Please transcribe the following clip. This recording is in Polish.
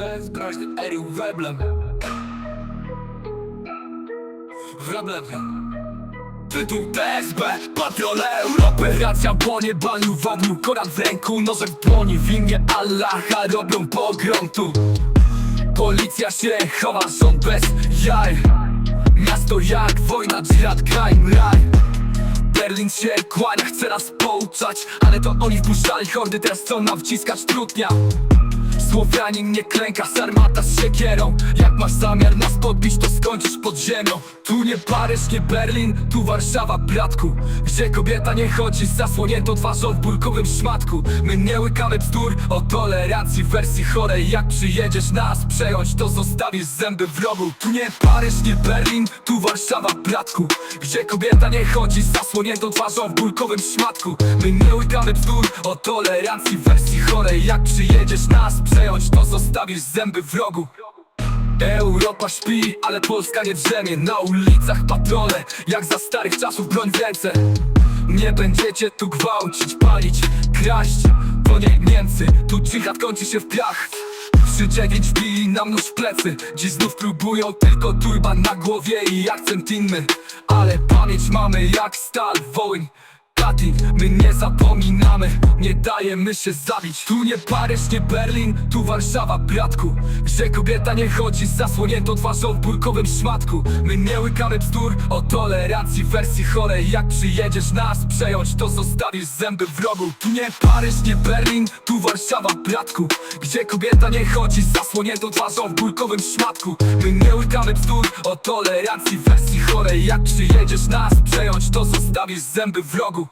ten zbraźny Erił weblem. Weblem. Tytuł TSB, patrole Europy. Racja po niebaniu w ogniu Koran w ręku, noże w dłoni W imię Allaha robią pogrom tu Policja się chowa, rząd bez jaj. Miasto jak wojna, dżihad, crime, raj. Berlin się kłania, chce nas pouczać Ale to oni wpuszczali hordy, teraz chcą nam wciskać trudnia Słowianin nie klęka, sarmata z siekierą. Jak masz zamiar nas podbić, to skończysz pod ziemią Tu nie Paryż, nie Berlin, tu Warszawa, bratku Gdzie kobieta nie chodzi z zasłoniętą twarzą w burkowym szmatku. My nie łykamy bzdur o tolerancji w wersji chorej. Jak przyjedziesz nas przejąć, to zostawisz zęby w rogu. Tu nie Paryż, nie Berlin, tu Warszawa, bratku Gdzie kobieta nie chodzi z zasłoniętą twarzą w burkowym szmatku. My nie łykamy bzdur o tolerancji w wersji chorej. Jak przyjedziesz nas przejąć, to zostawisz zęby w rogu Europa śpi, ale Polska nie drzemie. Na ulicach patrole, jak za starych czasów broń w ręce. Nie będziecie tu gwałcić, palić, kraść To nie Niemcy, tu dżihad kończy się w piach. 3-9 wbili nam nóż plecy. Dziś znów próbują tylko turban na głowie i akcent inny. Ale pamięć mamy jak stal wołyń Katin, my nie zapominamy, nie dajemy się zabić. Tu nie Paryż, nie Berlin, tu Warszawa, bratku. Gdzie kobieta nie chodzi z zasłoniętą twarzą w burkowym szmatku? My nie łykamy bzdur o tolerancji wersji chorej. Jak przyjedziesz nas przejąć, to zostawisz zęby w rogu. Tu nie Paryż, nie Berlin, tu Warszawa, bratku. Gdzie kobieta nie chodzi z zasłoniętą twarzą w burkowym szmatku? My nie łykamy bzdur o tolerancji wersji chorej. Jak przyjedziesz nas przejąć, to zostawisz zęby w rogu